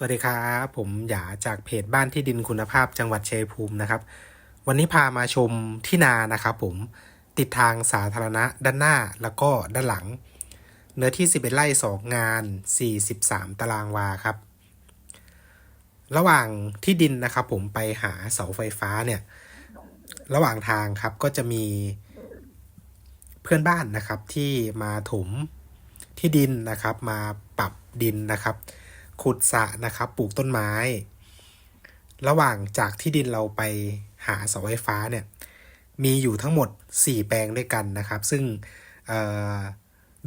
สวัสดีครับผมหยาจากเพจบ้านที่ดินคุณภาพจังหวัดชัยภูมินะครับ วันนี้พามาชมที่นานะครับผมติดทางสาธารณะด้านหน้าแล้วก็ด้านหลัง เนื้อที่ 11 ไร่ 2 งาน 43 ตารางวาครับ ระหว่างที่ดินนะครับผมไปหาเสาไฟฟ้าเนี่ย ระหว่างทางครับก็จะมีเพื่อนบ้านนะครับที่มาถมที่ดินนะครับ มาปรับดินนะครับ ขุดสระนะครับปลูกต้นไม้ ระหว่างจากที่ดินเราไปหาเสาไฟฟ้าเนี่ยมีอยู่ทั้งหมด 4 แปลงด้วยกันนะครับ ซึ่ง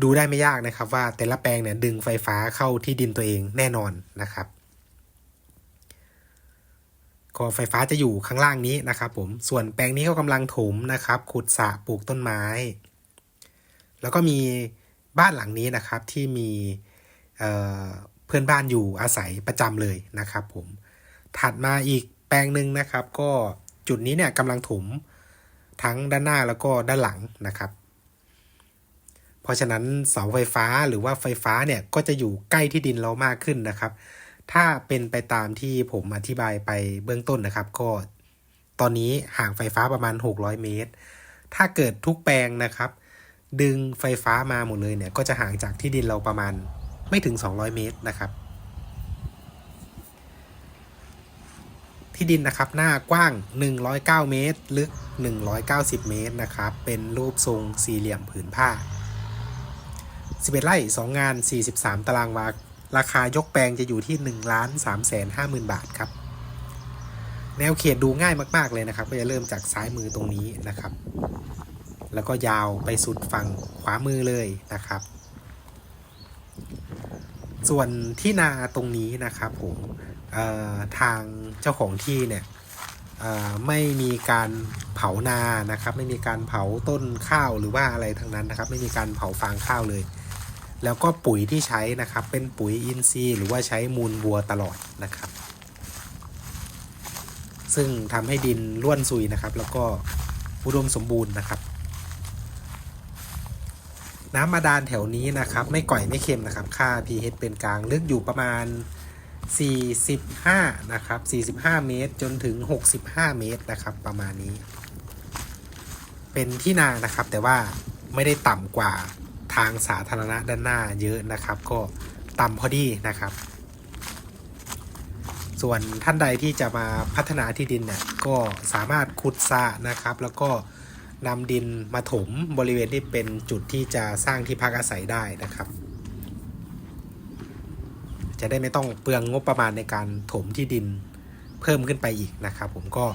ดูได้ไม่ยากนะครับว่าแต่ละแปลงเนี่ยดึงไฟฟ้าเข้าที่ดินตัวเองแน่นอนนะครับก็ไฟฟ้าจะอยู่ข้างล่างนี้นะครับผมส่วนแปลงนี้ก็กำลังถมนะครับ ขุดสระปลูกต้นไม้ แล้วก็มีบ้านหลังนี้นะครับที่มี พื่อนบ้านอยู่อาศัยประจำเลยนะครับผม ถัดมาอีกแปลงหนึ่งนะครับ ก็จุดนี้เนี่ยกำลังถมทั้งด้านหน้าแล้วก็ด้านหลังนะครับ เพราะฉะนั้นเสาไฟฟ้าหรือว่าไฟฟ้าเนี่ยก็จะอยู่ใกล้ที่ดินเรามากขึ้นนะครับ ถ้าเป็นไปตามที่ผมอธิบายไปเบื้องต้นนะครับ ก็ตอนนี้ห่างไฟฟ้าประมาณ 600 เมตร ถ้าเกิดทุกแปลงนะครับ ดึงไฟฟ้ามาหมดเลยเนี่ยก็จะห่างจากที่ดินเราประมาณ ไม่ถึง 200 เมตรนะครับ ที่ดินนะครับหน้ากว้าง 109 เมตร ลึก 190 เมตรนะครับ เป็นรูปทรงสี่เหลี่ยมผืนผ้า 11 ไร่ 2 งาน 43 ตารางวา ราคายกแปลงจะอยู่ที่ 1 ล้าน3แสน5หมื่นบาทครับ แนวเขตดูง่ายมาก ๆ เลยนะครับ ก็จะเริ่มจากซ้ายมือตรงนี้นะครับ แล้วก็ยาวไปสุดฝั่งขวามือเลยนะครับ ส่วนที่นาตรงนี้นะครับผมทางเจ้าของที่เนี่ยไม่มีการเผานานะครับ ไม่มีการเผาต้นข้าวหรือว่าอะไรทั้งนั้นนะครับ ไม่มีการเผาฟางข้าวเลย แล้วก็ปุ๋ยที่ใช้นะครับ เป็นปุ๋ยอินทรีย์หรือว่าใช้มูลวัวตลอดนะครับ ซึ่งทำให้ดินร่วนซุยนะครับ แล้วก็อุดมสมบูรณ์นะครับ น้ำบาดาลแถวนี้นะครับ ไม่ก่อยไม่เค็มนะครับ ค่า pH เป็นกลางลึกอยู่ประมาณ 45 นะครับ 45 เมตรจนถึง 65 เมตรนะครับ ประมาณนี้ เป็นที่นานะครับ แต่ว่าไม่ได้ต่ำกว่าทางสาธารณะด้านหน้าเยอะนะครับ ก็ต่ำพอดีนะครับ ส่วนท่านใดที่จะมาพัฒนาที่ดินเนี่ยก็สามารถขุดสระนะครับ แล้วก็ นำดินมาถมบริเวณที่เป็นจุดที่จะสร้างที่พักอาศัยได้นะครับ จะได้ไม่ต้องเปลืองงบประมาณในการถมที่ดินเพิ่มขึ้นไปอีกนะครับ ผมก็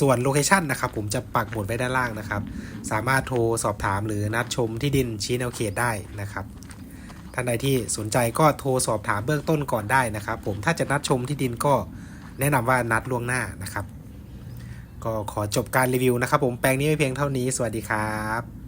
ส่วนโลเคชันนะครับผมจะปักหมุดไว้ด้านล่างนะครับ สามารถโทรสอบถามหรือนัดชมที่ดินชี้แนวเขตได้นะครับท่านใดที่สนใจก็โทรสอบถามเบื้องต้นก่อนได้นะครับ ผมถ้าจะนัดชมที่ดินก็แนะนำว่านัดล่วงหน้านะครับ ก็ขอจบการรีวิวนะครับผมแปลงนี้ไม่เพียงเท่านี้สวัสดีครับ